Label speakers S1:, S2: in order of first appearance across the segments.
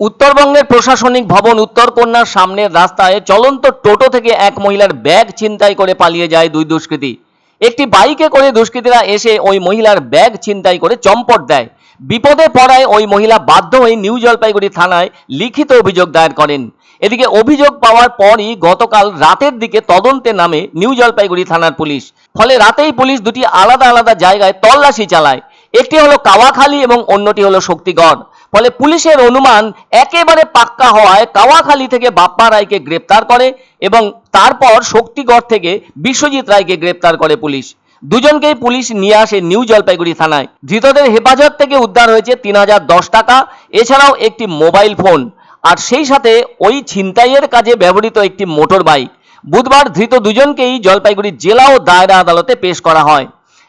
S1: উত্তরবঙ্গের প্রশাসনিক ভবন উত্তরকন্যার সামনের রাস্তায় চলন্ত টোটো থেকে এক মহিলার ব্যাগ ছিনতাই করে পালিয়ে যায় দুই দুষ্কৃতী। একটি বাইকে করে দুষ্কৃতীরা এসে ওই মহিলার ব্যাগ ছিনতাই করে চম্পট দেয়। বিপদে পড়ায় ওই মহিলা বাধ্য হয়ে নিউ জলপাইগুড়ি থানায় লিখিত অভিযোগ দায়ের করেন। এদিকে অভিযোগ পাওয়ার পরই গতকাল রাতের দিকে তদন্তে নামে নিউ জলপাইগুড়ি থানার পুলিশ। ফলে রাতেই পুলিশ দুটি আলাদা আলাদা জায়গায় তল্লাশি চালায়। একটি হলো কাওয়াখালী এবং অন্যটি হলো শক্তিগড়। ফলে পুলিশের অনুমান একেবারে পাক্কা হওয়ায় কাওয়াখালী থেকে বাপ্পা রায়কে গ্রেপ্তার করে এবং তারপর শক্তিগড় থেকে বিশ্বজিৎ রায়কে গ্রেপ্তার করে পুলিশ। দুজনকেই পুলিশ নিয়ে আসে নিউ জলপাইগুড়ি থানায়। ধৃতদের হেফাজত থেকে উদ্ধার হয়েছে তিন হাজার দশ টাকা, এছাড়াও একটি মোবাইল ফোন। আর সেই সাথে ওই ছিনতাইয়ের কাজে ব্যবহৃত একটি মোটর বাইক বুধবার ধৃত দুজনকেই জলপাইগুড়ি জেলা ও দায়রা আদালতে পেশ করা হয়।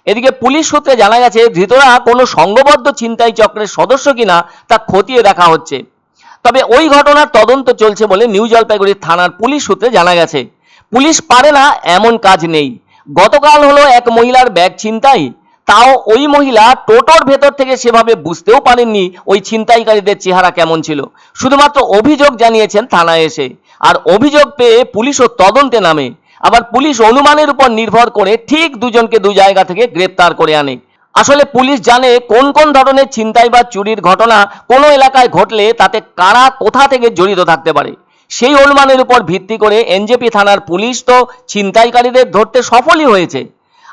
S1: এদিকে পুলিশ সূত্রে জানা গেছে, ধৃতরা কোনো সংঘবদ্ধ ছিনতাই চক্রের সদস্য কিনা তা খতিয়ে দেখা হচ্ছে। তবে ওই ঘটনার তদন্ত চলছে বলে নিউ জলপাইগুড়ি থানার পুলিশ সূত্রে জানা গেছে। পুলিশ পারে না, এমন কাজ নেই। গতকাল হলো এক মহিলার ব্যাগ ছিনতাই। তাও ওই মহিলা টোটোর ভেতর থেকে সেভাবে বুঝতেও পারেননি ওই ছিনতাইকারীদের চেহারা কেমন ছিল। শুধুমাত্র অভিযোগ জানিয়েছেন থানায় এসে। আর অভিযোগ পেয়ে পুলিশও তদন্তে নামে। আবার পুলিশ অনুমানের উপর নির্ভর করে ঠিক দুজনকে দু জায়গা থেকে গ্রেপ্তার করে আনে। আসলে পুলিশ জানে কোন কোন ধরনের ছিনতাই বা চুরির ঘটনা কোনো এলাকায় ঘটলে তাতে কারা কোথা থেকে জড়িত থাকতে পারে। সেই অনুমানের উপর ভিত্তি করে এনজেপি থানার পুলিশ তো ছিনতাইকারীদের ধরতে সফলই হয়েছে।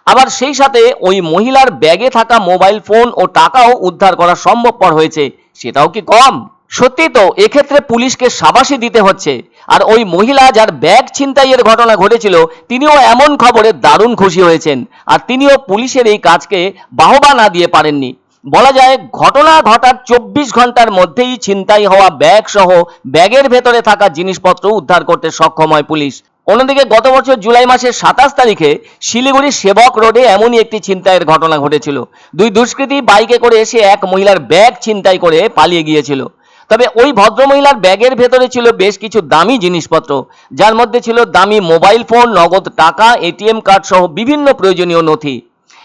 S1: আবার সেই সাথে ওই মহিলার ব্যাগে থাকা মোবাইল ফোন ও টাকাও উদ্ধার করা সম্ভবপর হয়েছে। সেটাও কি কম? সত্যি তো, এক্ষেত্রে পুলিশকে সাবাসী দিতে হচ্ছে। আর ওই মহিলা যার ব্যাগ ছিনতাইয়ের ঘটনা ঘটেছিল, তিনিও এমন খবরে দারুণ খুশি হয়েছেন। আর তিনিও পুলিশের এই কাজকে বাহবা না দিয়ে পারেননি। বলা যায়, ঘটনা ঘটার চব্বিশ ঘণ্টার মধ্যেই ছিনতাই হওয়া ব্যাগ সহ ব্যাগের ভেতরে থাকা জিনিসপত্র উদ্ধার করতে সক্ষম হয় পুলিশ। অন্যদিকে গত বছর জুলাই মাসের সাতাশ তারিখে শিলিগুড়ির সেবক রোডে এমনই একটি ছিনতাইয়ের ঘটনা ঘটেছিল। দুই দুষ্কৃতী বাইকে করে এসে এক মহিলার ব্যাগ ছিনতাই করে পালিয়ে গিয়েছিল। তবে ওই ভদ্রমহিলার ব্যাগের ভেতরে ছিল বেশ কিছু দামি জিনিসপত্র, যার মধ্যে ছিল দামি মোবাইল ফোন, নগদ টাকা, এটিএম কার্ড সহ বিভিন্ন প্রয়োজনীয় নথি।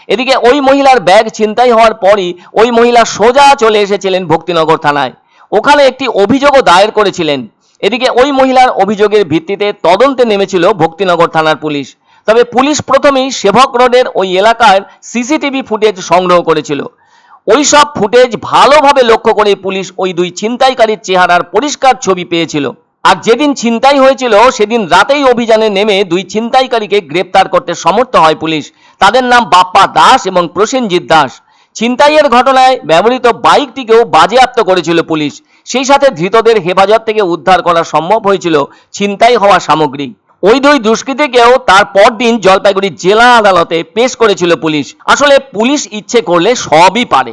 S1: এদিকে ওই মহিলার ব্যাগ ছিনতাই হওয়ার পরই ওই মহিলা সোজা চলে এসেছিলেন ভক্তিনগর থানায়। ওখানে একটি অভিযোগও দায়ের করেছিলেন। এদিকে ওই মহিলার অভিযোগের ভিত্তিতে তদন্তে নেমেছিল ভক্তিনগর থানার পুলিশ। তবে পুলিশ প্রথমেই সেবক রোডের ওই এলাকার সিসিটিভি ফুটেজ সংগ্রহ করেছিল। ওই সব ফুটেজ ভালোভাবে লক্ষ্য করে পুলিশ ওই দুই ছিনতাইকারীর চেহারার পরিষ্কার ছবি পেয়েছিল। আর যেদিন ছিনতাই হয়েছিল, সেদিন রাতেই অভিযানে নেমে দুই ছিনতাইকারীকে গ্রেপ্তার করতে সমর্থ হয় পুলিশ। তাদের নাম বাপ্পা দাস এবং প্রসেনজিৎ দাস। ছিনতাইয়ের ঘটনায় ব্যবহৃত বাইকটিকেও বাজেয়াপ্ত করেছিল পুলিশ। সেই সাথে ধৃতদের হেফাজত থেকে উদ্ধার করা সম্ভব হয়েছিল ছিনতাই হওয়া সামগ্রী। ওই দুই দুষ্কৃতীকেও তার পরদিন জলপাইগুড়ি জেলা আদালতে পেশ করেছিল পুলিশ। আসলে পুলিশ ইচ্ছে করলে সবই পারে।